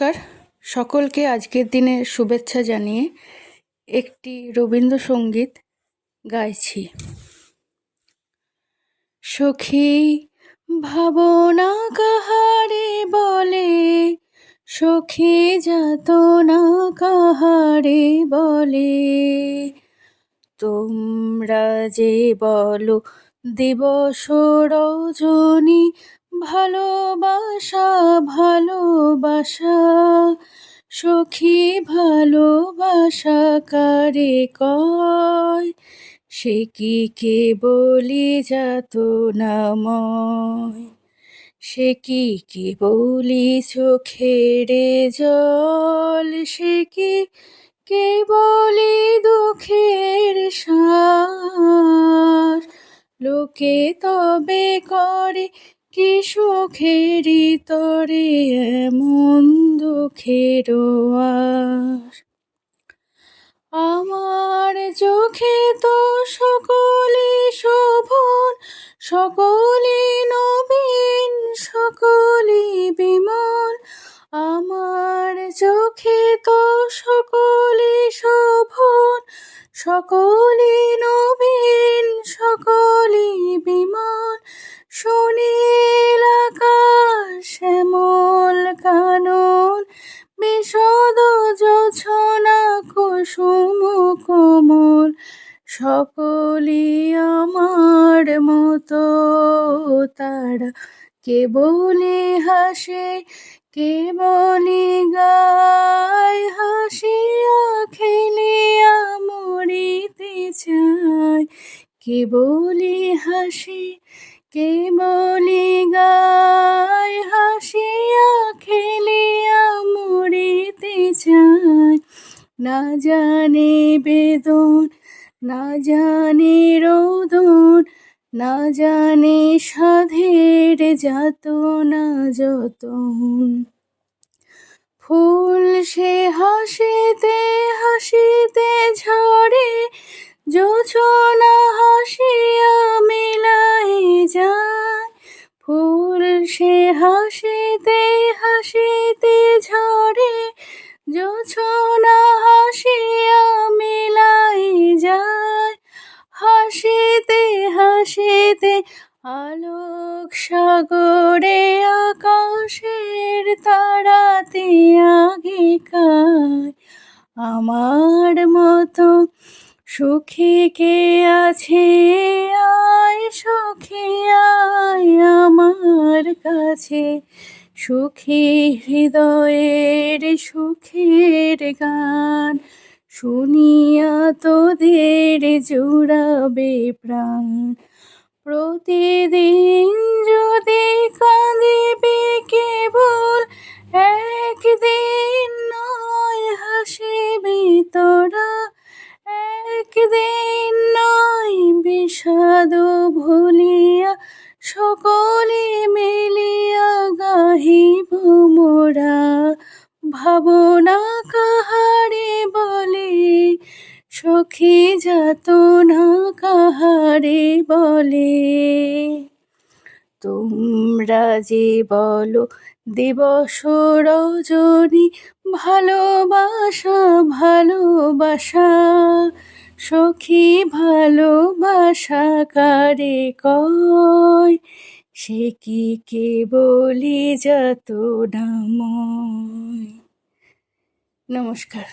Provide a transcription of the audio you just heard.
নমস্কার। সকলকে আজকের দিনে শুভেচ্ছা জানিয়ে একটি রবীন্দ্রসঙ্গীত গাইছি। সখী, ভাবনা কাহারে বলে? সখী যাত না কাহারে বলে? তোমরা যে বলো, দিবস রজনী ভালোবাসা ভালোবাসা, সখী ভালোবাসা কারে কয়? সে কি কে বলি যাত নাময় সে কি কে বলি চোখেরে জল? সে কি কে বলি দুঃখের সার? লোকে তবে করে কি সুখেরই তরে, এমন দুঃখের আমার চোখে তো সকলে শোভন, সকলে নবীন, সকলে বিমল। আমার চোখে তো সকলে শোভন, সকলে নবীন, সকলে বিমল। সুনীল আকাশ শ্যামল কানন, বিশদ যোছনা কুসুম কোমল সকলি আমার মতো। তারা কে বলে হাসে কে বলি গায় কে বলি হাসি, কে বলি গায় হাসিয়া খেলিয়া মরিতে চায় না জানে বেদন, না জানে রোদন, না জানে সাধের যাত না যতন। ফুল সে হাসিতে হাসিতে ঝরে যোছনা সে হাসিতে হাসিতে ঝরে। যোছনা হাসিয়া মেলাই যায়। হাসিতে হাসিতে আলোক সাগরে, আকাশের তারাতে আগেকায় আমার মতো সুখী কে আছে? আয় সখী আয়। কাছে সুখী হৃদয়ের সুখের গান শুনিয়া তোদের জুড়াবে প্রাণ। প্রতিদিন যদি কাঁদিবে কেবল, একদিন নয় হাসিবি তোরা, একদিন নয় বিষাদ ভুলিয়া সকলে ভাবনা কাহারে বলে, সখী যাত না কাহারে বলে। তোমরা যে বলো দিবস রজনী, ভালোবাসা ভালোবাসা, সখী ভালোবাসা কারে কয়? সে কি কে বলি যত নাময় নমস্কার।